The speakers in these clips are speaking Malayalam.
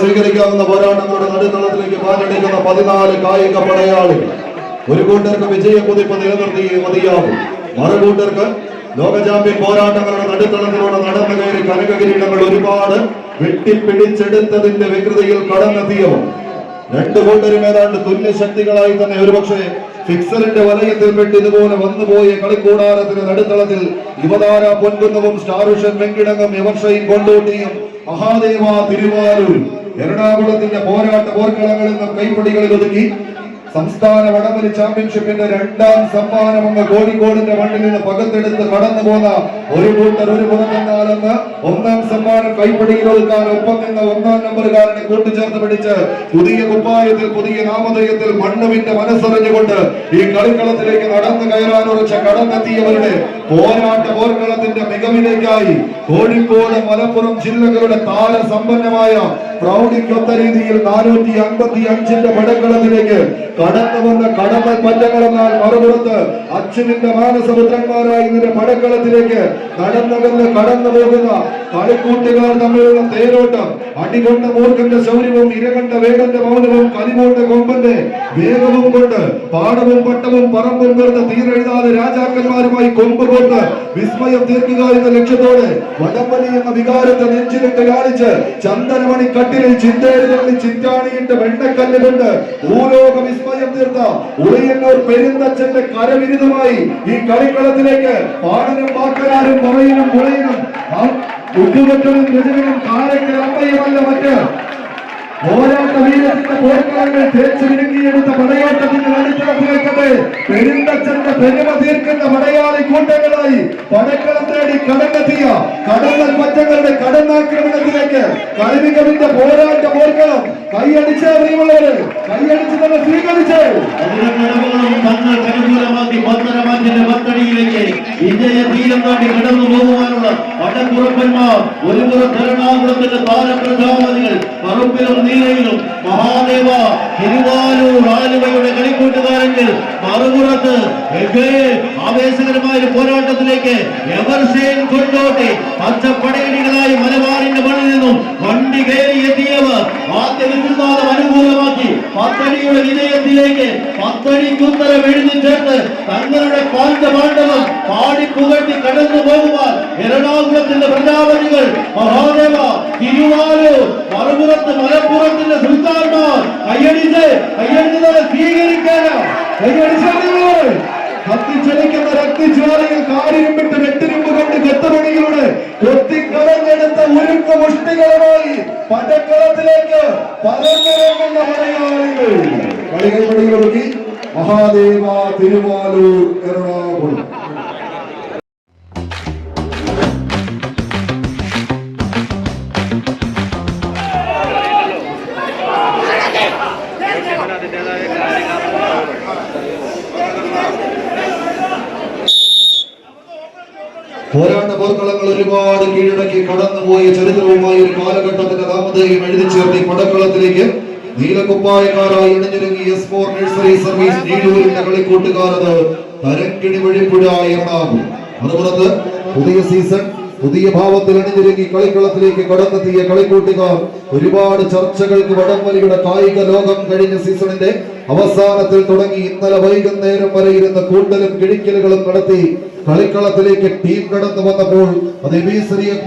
സ്വീകരിക്കാവുന്ന പോരാട്ടങ്ങളുടെ നടുത്തളത്തിലേക്ക് പാലടിക്കുന്ന പതിനാല് കായിക പടയാളികൾ. ഒരു കൂട്ടർക്ക് വിജയ നിലനിർത്തി മതിയാവും. മറുകൂട്ടർക്ക് ലോക ചാമ്പ്യൻ പോരാട്ടങ്ങളുടെ നടുത്തളത്തിലൂടെ നടന്നു കയറി കനക കിരീടങ്ങൾ ഒരുപാട് വെട്ടിപ്പിടിച്ചെടുത്തതിന്റെ വികൃതിയിൽ കടന്നെത്തിയവർ. രണ്ടു കൂട്ടരും ഏതാണ്ട് തുല്യ ശക്തികളായി തന്നെ ഒരുപക്ഷെ ഫിക്സറിന്റെ വലയത്തിൽ പെട്ട് ഇതുപോലെ വന്നുപോയ കളിക്കൂടാരത്തിന് നടുത്തളത്തിൽ യുവതാര പൊൻകുന്നവും സ്റ്റാറുഷൻ വെങ്കിടങ്ങും യവർഷയും കൊണ്ടോട്ടിയും മഹാദേവ തിരുവാരൂർ. എറണാകുളത്തിന്റെ പോരാട്ട പോർക്കളങ്ങളിൽ നിന്നും കൈപ്പടികളിൽ ഒതുക്കി സംസ്ഥാന വടംവലി ചാമ്പ്യൻഷിപ്പിന്റെ രണ്ടാം സമ്മാനം അങ്ങ് കോഴിക്കോടിന്റെ മണ്ണിൽ നിന്ന് പകത്തെടുത്ത് കടന്നു പോന്ന ഒരു കൂട്ടർ ഒരു പുറം ഒന്നാം സമ്മാനം കൈപ്പടിയിൽ ഒതുക്കാൻ ഒപ്പം നിന്ന ഒന്നാം നമ്പറുകാരനെ കൂട്ടിച്ചേർത്ത് പിടിച്ച് പുതിയ കുപ്പായത്തിൽ പുതിയ നാമധേയത്തിൽ മണ്ണുവിന്റെ മനസ്സറിഞ്ഞുകൊണ്ട് ഈ കളിക്കളത്തിലേക്ക് നടന്നു കയറാൻ ഉറച്ച കടന്നെത്തിയവരുടെ പോരാട്ട പോർക്കളത്തിന്റെ മികവിലേക്കായി കോഴിക്കോട് മലപ്പുറം ജില്ലകളുടെ താരസമ്പന്നമായ പ്രൗഢിക്കൊത്ത രീതിയിൽ നാനൂറ്റി അൻപത്തി അഞ്ചിന്റെ പടക്കളത്തിലേക്ക് കടന്നു വന്ന കടമ പഞ്ചങ്ങളെന്നാൽ മറുപുറത്ത് അച്ഛനിന്റെ മാനസപുത്രന്മാരായി ഇതിന്റെ പടക്കളത്തിലേക്ക് കടന്നകന്ന് കടന്നു പോകുന്ന കളിക്കൂട്ടുകാർ തമ്മിലുള്ള തേരോട്ടം അടികൊണ്ട മൂർഖന്റെ ശൗര്യവും ഇരകണ്ട വേഗന്റെ മൗനവും കലിമോണ്ട കൊമ്പന്റെ വേഗവും കൊണ്ട് പാടവും പട്ടവും പറമ്പും വെറുതെ തീരെഴുതാതെ രാജാക്കന്മാരുമായി കൊമ്പ് കൊണ്ട് വിസ്മയം തീർക്കുക എന്ന ലക്ഷ്യത്തോടെ വടംവലി എന്ന വികാരത്തെ നെഞ്ചിലിട്ട് കാണിച്ച് ചന്ദനമണി കട്ടിലിൽ ചിന്തയിൽ ചിറ്റാണിയിട്ട് വെണ്ണക്കല്ല് കൊണ്ട് ഭൂലോക വിസ്മയം തീർത്ത ഉളിയന്നൂർ പെരുന്തച്ഛന്റെ കരവിരുദ്ധമായി ഈ കളിക്കളത്തിലേക്ക് പാടനും പാക്കനാരും മുറയിനും മുളയിനും ഉദ്യോഗത്തിനും രചകനും കാരക്കൽ അമ്മയുമല്ല മറ്റ് പടപ്പുറപ്പന്മാർ ഒരു പുറത്ത് എറണാകുളത്തിന്റെ താരപ്രജാപതികൾ പറമ്പിലും നീലയിലും മഹാദേവ തിരുവാലൂർ ആലുവയുടെ കളിക്കൂട്ടുകാരെങ്കിൽ മറുപുറത്ത് ആവേശകരമായ ഒരു പോരാട്ടത്തിലേക്ക് എവർസേൻ കൊണ്ടോട്ടെ പച്ചപ്പടയണികളായി മലബാറിന്റെ മണ്ണിൽ നിന്നും വണ്ടി കയറി എത്തിയവർ ആദ്യ വിദ്യുനാഥം അനുകൂലമാക്കി പത്തടിയുടെ വിജയത്തിലേക്ക് പത്തടിക്കുത്തരം എഴുതി ചേർത്ത് തങ്ങളുടെ പാണ്ഡവാണ്ഡവം പാടി പുകട്ടി കടന്നു പോകുവാൻ എറണാകുളത്തിന്റെ പ്രജാപതികൾ മഹാദേവ തിരുവാരൂർ മറുപുറത്ത് മലപ്പുറത്തിന്റെ സുൽത്താൻമാർ കയ്യടിച്ച് കയ്യടിച്ചതോടെ സ്വീകരിക്കാനാണ് കൈയടിച്ചാൽ കത്തിച്ചലിക്കുന്ന രക്തിജ്വാലയിൽ കാരിരുമ്പിട്ട് വെട്ടിരുമ്പ് കൊണ്ട് കെട്ടുപണികളുടെ കൊത്തിക്കളഞ്ഞെടുത്ത ഉരുക്ക് മുഷ്ടികളുമായി പടക്കളത്തിലേക്ക് പരന്നിറങ്ങുന്ന മലയാളികൾ. കളികൾ മഹാദേവ തിരുവാലൂർ എറണാകുളം. പോരാട്ട പോർക്കളങ്ങൾ ഒരുപാട് കീഴടക്കി കടന്നുപോയ ചരിത്രവുമായി ഒരു കാലഘട്ടത്തിന്റെ നാമധേയം എഴുതി ചേർത്തി പടക്കളത്തിലേക്ക് നീലക്കുപ്പായക്കാരായി ഇണഞ്ഞിറങ്ങി എസ് നഴ്സറി സർവീസ് നീലൂരിന്റെ കളിക്കൂട്ടുകാരത് തരക്കിണി വഴിപ്പുഴ എറണാകുളം. അതുപോലെ പുതിയ സീസൺ പുതിയ ഭാവത്തിൽ അണിഞ്ഞിരുങ്ങി കളിക്കളത്തിലേക്ക് കടന്നെത്തിയ കളിക്കൂട്ടുകാർ ഒരുപാട് ചർച്ചകൾക്ക് വടംവലിയുടെ കായിക ലോകം കഴിഞ്ഞ സീസണിന്റെ അവസാനത്തിൽ തുടങ്ങി ഇന്നലെ വൈകുന്നേരം വരെ ഇരുന്ന കൂട്ടലും കിഴിക്കലുകളും നടത്തി കളിക്കളത്തിലേക്ക് ടീം കടന്നു വന്നപ്പോൾ അത്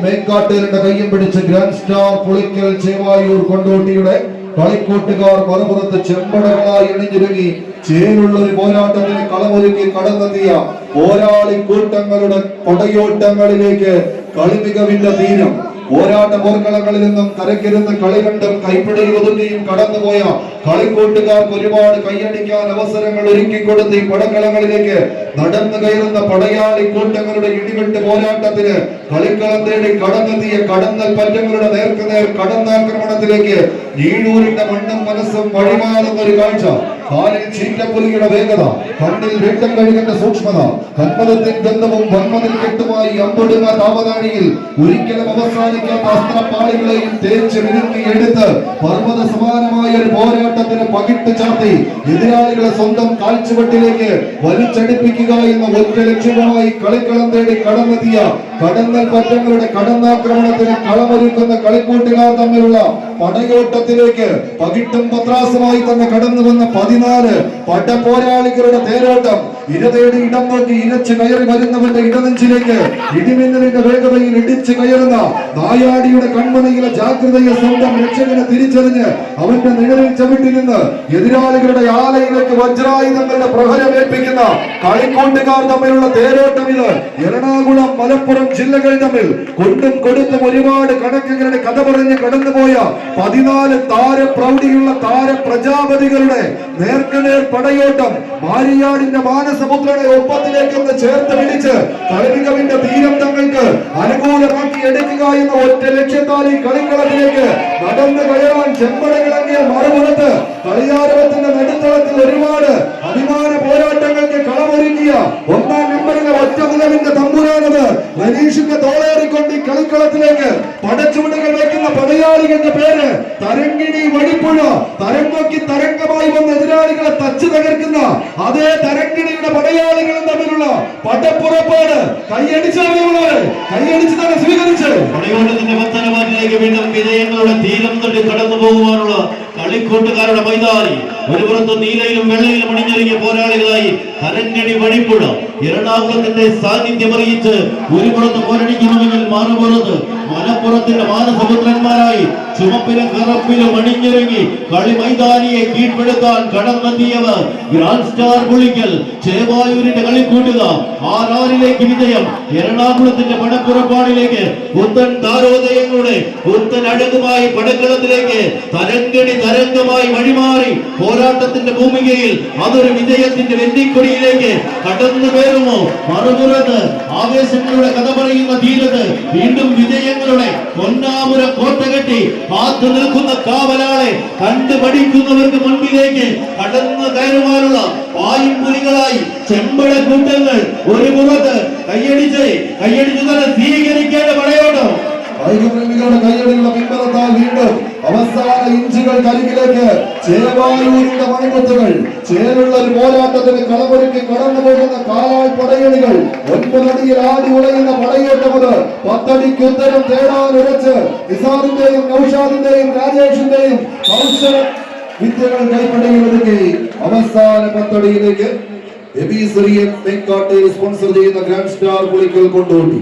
മേക്കാട്ടേലിന്റെ കയ്യും പിടിച്ച് ഗ്രാൻഡ് സ്റ്റാർ പുളിക്കൽ ചേവായൂർ കൊണ്ടോട്ടിയുടെ കളിക്കൂട്ടുകാർ മറുപുറത്ത് ചെമ്പടകളായി ഇണിഞ്ഞിരുങ്ങി ചേലുള്ള ഒരു പോരാട്ടത്തിന് കളമൊരുക്കി കടന്നെത്തിയ പോരാളി കൂട്ടങ്ങളുടെ പടയോട്ടങ്ങളിലേക്ക് കളിമികവിന്റെ തീരം. പോരാട്ട പോർക്കളങ്ങളിൽ നിന്നും കരക്കിരുന്ന് കളി കണ്ടും കൈപ്പിടിയിൽ ഒതുങ്ങിയും കടന്നുപോയ കളിക്കൂട്ടുകാർക്ക് ഒരുപാട് കൈയടിക്കാൻ അവസരങ്ങൾ ഒരുക്കി കൊടുത്ത് ഈ പടക്കളങ്ങളിലേക്ക് നടന്നു കയറുന്ന പടയാളി കൂട്ടങ്ങളുടെ ഇടിവെട്ട് പോരാട്ടത്തിന് കളിക്കളം തേടി കടന്നെത്തിയ കടന്നൽ പറ്റങ്ങളുടെ നേർക്കുനേർ കടന്നാക്രമണത്തിലേക്ക് നീഴൂരിന്റെ മണ്ണും മനസ്സും വഴിമാറുന്ന ഒരു കാഴ്ച. കാലിൽ ചീറ്റപ്പുലിയുടെ വേഗത കണ്ണിൽ വെട്ടം കഴുകന്റെ സൂക്ഷ്മത കന്മതത്തിൻ ഗന്ധവും വന്മതിൽ കെട്ടുമായി അമ്പൊടുങ്ങ താപനാഴിയിൽ ഒരിക്കലും അവസാനിക്കാത്ത അസ്ത്രപ്പാളികളെയും തേച്ച് മിനുക്കി എടുത്ത് പർവത സമാനമായ ഒരു പോരാട്ടത്തിന് പകിട്ട് ചാർത്തി എതിരാളികളെ സ്വന്തം കാൽച്ചുവട്ടിലേക്ക് വലിച്ചടിപ്പിക്കുക എന്ന ഒറ്റ ലക്ഷ്യമായി കളിക്കളം തേടി കടന്നെത്തിയ കടന്നൽ പറ്റങ്ങളുടെ കടന്നാക്രമണത്തിന് കളമൊരുക്കുന്ന കളിക്കൂട്ടുകാർ തമ്മിലുള്ള പടയോട്ടത്തിലേക്ക് പകിട്ടും പത്രാസുമായി തന്നെ കടന്നു വന്ന പതിനാല് പടപോരാളികളുടെ തേരോട്ടം. ഇരതയുടെ ഇടം നോക്കി ഇരച്ച് കയറി വരുന്നവന്റെ ഇടനെഞ്ചിലേക്ക് ഇടിമിന്നലിന്റെ വേഗതയിൽ ഇടിച്ചു കയറുന്ന നായാടിയുടെ കൺമണിയിലെ ജാഗ്രതയെ സ്വന്തം രക്ഷകനെ തിരിച്ചറിഞ്ഞ് അവന്റെ നിഴലിൽ ചവിട്ടി നിന്ന് എതിരാളികളുടെ ആലയിലേക്ക് വജ്രായുധങ്ങളുടെ പ്രഹരമേൽപ്പിക്കുന്ന കളിക്കൂട്ടുകാർ തമ്മിലുള്ള തേരോട്ടം ഇത്. എറണാകുളം മലപ്പുറം ജില്ലകൾ തമ്മിൽ കൊണ്ടും കൊടുത്തും ഒരുപാട് കണക്കുകളുടെ കഥ പറഞ്ഞ് കടന്നുപോയ പതിനാല് താര പ്രൗഢിയുള്ള താര പ്രജാപതികളുടെ നേർക്കുനേർ പടയോട്ടം മാരിയാടിന്റെ മാനസപുത്രനെ ഒപ്പത്തിലേക്ക് ഒന്ന് ചേർത്ത് പിടിച്ച് കളിമികവിന്റെ തീരം തങ്ങൾക്ക് അനുകൂലമാക്കി എടുക്കുക എന്ന ഒറ്റ ലക്ഷ്യത്താൽ ഈ കളിക്കളത്തിലേക്ക് നടന്നു കയറാൻ ചെമ്പടകിളങ്ങിയ മറുപുറത്ത് കളിയാരവത്തിന്റെ നടുത്തളത്തിൽ ഒരുപാട് അഭിമാന പോരാട്ടങ്ങൾക്ക് കളമൊരുക്കിയ ഒന്നാം നമ്പറിലെ ഒറ്റ നിലവിന്റെ തമ്പുരാനത് മനീഷിന്റെ തോളേറിക്കൊണ്ട് ഈ കളിക്കളത്തിലേക്ക് പടച്ചുവടുകൾ വയ്ക്കുന്ന പടയാളികളുടെ പേര് തരങ്കിണി വഴിപ്പുഴ. തരം നോക്കി തരംഗമായി വന്ന എതിരാളികളെ തച്ചു തകർക്കുന്ന അതേ തരങ്കിണിയുടെ പടയാളികളും തമ്മിലുള്ള പടപ്പുറപ്പാട്. കൈയടിച്ചവരെ കൈയടിച്ച് തന്നെ സ്വീകരിച്ച്. പടയോട്ടത്തിന്റെ പത്തനമാറ്റിലേക്ക് വീണ്ടും വിജയങ്ങളുടെ തീരം തട്ടി കടന്നു പോകുവാനുള്ള കളിക്കൂട്ടുകാരുടെ മൈതാനി ഒരു പുറത്ത് നീലയിലും വെള്ളയിലും അണിഞ്ഞൊരുങ്ങിയ പോരാളികളായി കരഞ്ഞടി വഴിപ്പുഴ എറണാകുളത്തിന്റെ സാന്നിധ്യം അറിയിച്ച് ഒരു പുറത്ത് പോരടിക്കുന്നുവെങ്കിൽ മറുപുറത്ത് മലപ്പുറത്തിന്റെ മാനസപുത്രന്മാരായി ചുമപ്പിലും കറുപ്പിലും അണിഞ്ഞിറങ്ങി കളി മൈതാനിയെ കീഴ്പ്പെടുത്താൻ കടന്നെത്തിയവർ ഗ്രാൻഡ് സ്റ്റാർ പുളിക്കൽ ചേവായൂരിന്റെ കളിക്കൂട്ടുക ആറാറിലേക്ക് വിജയം. എറണാകുളത്തിന്റെ പടപ്പുറപ്പാടിലേക്ക് പുത്തൻ താരോദയങ്ങളുടെ പുത്തൻ അഴകുമായി പടക്കളത്തിലേക്ക് തരങ്കടി തരംഗമായി വഴിമാറി പോരാട്ടത്തിന്റെ ഭൂമികയിൽ അതൊരു വിജയത്തിന്റെ വെന്നിക്കൊടിയിലേക്ക് കടന്നു കയറുമോ മറുപുറത്ത് ആവേശങ്ങളുടെ കഥ പറയുന്ന തീരത്ത് വീണ്ടും പൊന്നാമുര കോട്ട കെട്ടി കാത്തു നിൽക്കുന്ന കാവലാളെ കണ്ടുപഠിക്കുന്നവർക്ക് മുൻപിലേക്ക് കടന്നു കയറുവാനുള്ള വായുപുലികളായി ചെമ്പട കൂട്ടങ്ങൾ ഒരു പുറത്ത് കയ്യടിച്ച് കയ്യടിച്ചു തന്നെ സ്വീകരിക്കേണ്ട പടയോട്ടം ചേവായൂരിന്റെ മണിമുത്തുകൾ ചേരുള്ള ഒരു പോരാട്ടത്തിന് കളമൊരുക്കി കടന്നു പോകുന്ന കാലാൾ പടയണികൾ ഒൻപതടിയിൽ ആടി ഉളയുന്ന പടയോട്ടമത് പത്തടിക്ക് ഉത്തരം തേടാൻ ഉരച്ച് നിസാറിന്റെയും നൌഷാദിന്റെയും രാജേഷിന്റെയും കൗശല വിദ്യകൾ കൈപ്പടയിൽ ഒതുക്കി അവസാന പത്തടിയിലേക്ക് എബി സെറിയൻ സ്പോൺസർ ചെയ്യുന്ന ഗ്രാൻഡ് സ്റ്റാർ പുളിക്കൽ കൊണ്ടോട്ടി.